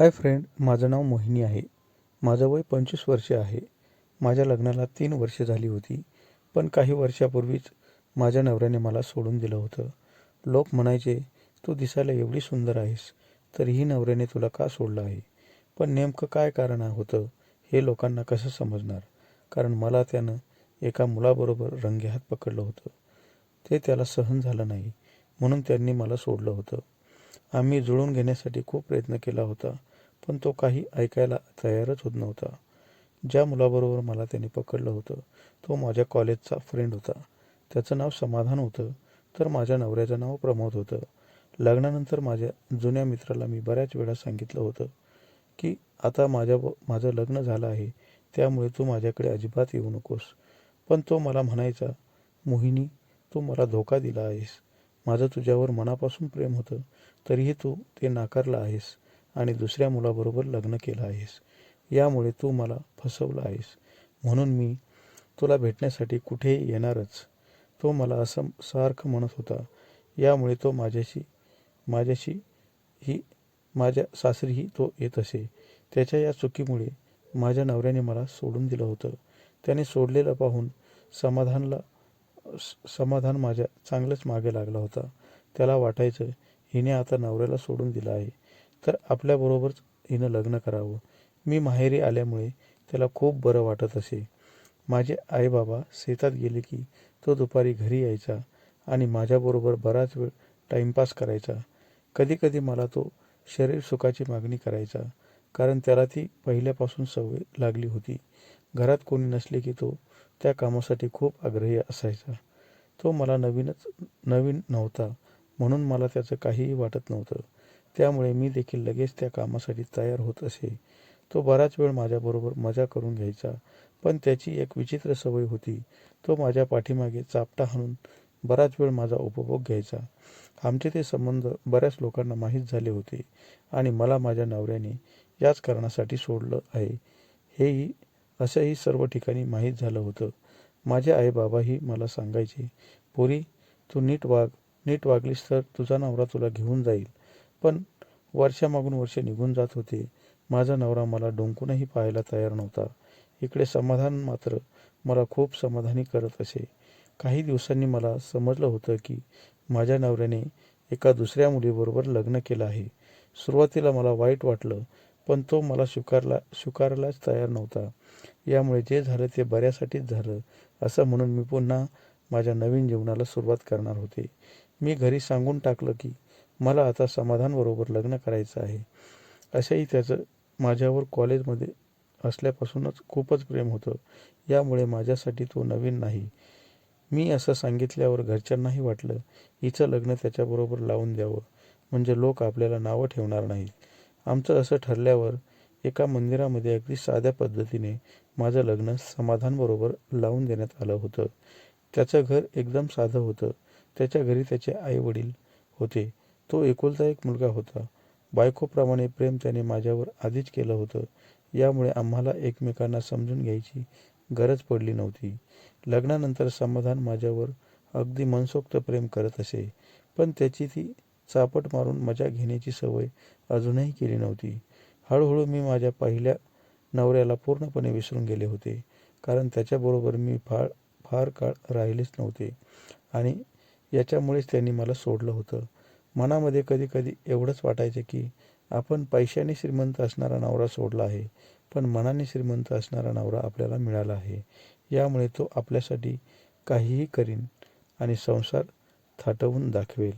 Hi friend माझं नाव मोहिनी आहे. माझं वय पंचवीस वर्षे आहे. माझ्या लग्नाला तीन वर्षे झाली होती पण काही वर्षापूर्वीच माझ्या नवऱ्याने मला सोडून दिलं होतं. लोक म्हणायचे तू दिसायला एवढी सुंदर आहेस तरीही नवऱ्याने तुला का सोडलं आहे? पण नेमकं काय कारण होतं हे लोकांना कसं समजणार? कारण मला त्यानं एका मुलाबरोबर रंगेहात पकडलं होतं. ते त्याला सहन झालं नाही म्हणून त्यांनी मला सोडलं होतं. आम्ही जुळून घेण्यासाठी खूप प्रयत्न केला होता पण तो काही ऐकायला तयारच होत नव्हता. ज्या मुलाबरोबर मला त्याने पकडलं होतं तो माझ्या कॉलेजचा फ्रेंड होता. त्याचं नाव समाधान होतं तर माझ्या नवऱ्याचं नाव प्रमोद होतं. लग्नानंतर माझ्या जुन्या मित्राला मी बऱ्याच वेळा सांगितलं होतं की आता माझ्या माझं लग्न झालं आहे त्यामुळे तू माझ्याकडे अजिबात येऊ नकोस. पण तो मला म्हणायचा मोहिनी तू मला धोका दिला आहेस. माझं तुझ्यावर मनापासून प्रेम होतं तरीही तू ते नाकारलं आहेस. आणि दुसऱ्या मुलाबरोबर लग्न केलं आहेस. यामुळे तू मला फसवलं आहेस. म्हणून मी तुला भेटण्यासाठी कुठेही येणारच? तो मला असं सारखं म्हणत होता. यामुळे तो माझ्याशी माझ्याशी ही माझ्या सासरीही तो येत असे. त्याच्या या चुकीमुळे माझ्या नवऱ्याने मला सोडून दिलं होतं. त्याने सोडलेलं पाहून समाधानला स- समाधान माझ्या चांगलंच मागे लागला होता. त्याला वाटायचं हिने आता नवऱ्याला सोडून दिलं आहे. तर आपल्याबरोबरच हिनं लग्न करावं. मी माहेरी आल्यामुळे त्याला खूप बरं वाटत असे. माझे आईबाबा शेतात गेले की तो दुपारी घरी यायचा आणि माझ्याबरोबर बराच वेळ टाईमपास करायचा. कधीकधी मला तो शरीर सुखाची मागणी करायचा कारण त्याला ती पहिल्यापासून सवय लागली होती. घरात कोणी नसले की तो त्या कामासाठी खूप आग्रही असायचा. तो मला नवीनच नवीन नव्हता म्हणून मला त्याचं काहीही वाटत नव्हतं. त्यामुळे मी देखील लगेच त्या कामासाठी तयार होत असे. तो बराच वेळ माझ्याबरोबर मजा करून घ्यायचा पण त्याची एक विचित्र सवय होती. तो माझ्या पाठीमागे चापटा हाणून बराच वेळ माझा उपभोग घ्यायचा. आमचे ते संबंध बऱ्याच लोकांना माहीत झाले होते आणि मला माझ्या नवऱ्याने याच कारणासाठी सोडलं आहे. हेही असंही सर्व ठिकाणी माहीत झालं होतं. माझे आई बाबाही मला सांगायचे पोरी तू नीट वाग नीट वागलीस तर तुझा नवरा तुला घेऊन जाईल. पण वर्षामागून वर्ष निघून जात होते. माझा नवरा मला डोंकूनही पाहायला तयार नव्हता. इकडे समाधान मात्र मला खूप समाधानी करत असे. काही दिवसांनी मला समजलं होतं की माझ्या नवऱ्याने एका दुसऱ्या मुलीबरोबर लग्न केलं आहे. सुरुवातीला मला वाईट वाटलं पण तो मला स्वीकारला स्वीकारायलाच तयार नव्हता. यामुळे जे झालं ते बऱ्यासाठीच झालं असं म्हणून मी पुन्हा माझ्या नवीन जीवनाला सुरुवात करणार होते. मी घरी सांगून टाकलं की मला आता समाधानबरोबर लग्न करायचं आहे. असंही त्याचं माझ्यावर कॉलेजमध्ये असल्यापासूनच खूपच प्रेम होतं. यामुळे माझ्यासाठी तो नवीन नाही. मी असं सांगितल्यावर घरच्यांनाही वाटलं हिचं लग्न त्याच्याबरोबर लावून द्यावं. म्हणजे लोक आपल्याला नावं ठेवणार नाहीत. आमचं असं ठरल्यावर एका मंदिरामध्ये अगदी साध्या पद्धतीने माझं लग्न समाधानबरोबर लावून देण्यात आलं होतं. त्याचं घर एकदम साधं होतं. त्याच्या घरी त्याचे आईवडील होते. तो एकुलता एक मुलगा होता. बायकोप्रमाणे प्रेम त्याने माझ्यावर आधीच केलं होतं. यामुळे आम्हाला एकमेकांना समजून घ्यायची गरज पडली नव्हती. लग्नानंतर समाधान माझ्यावर अगदी मनसोक्त प्रेम करत असे पण त्याची ती चापट मारून मजा घेण्याची सवय अजूनही केली नव्हती. हळूहळू मी माझ्या पहिल्या नवऱ्याला पूर्णपणे विसरून गेले होते कारण त्याच्याबरोबर मी फार फार काळ राहिलेच नव्हते आणि याच्यामुळेच त्यांनी मला सोडलं होतं. मनामध्ये कधी कधी एवढंच वाटायचं की आपण पैशाने श्रीमंत असणारा नवरा सोडला आहे पण मनाने श्रीमंत असणारा नवरा आपल्याला मिळाला आहे. यामुळे तो आपल्यासाठी काहीही करीन आणि संसार थाटवून दाखवेल.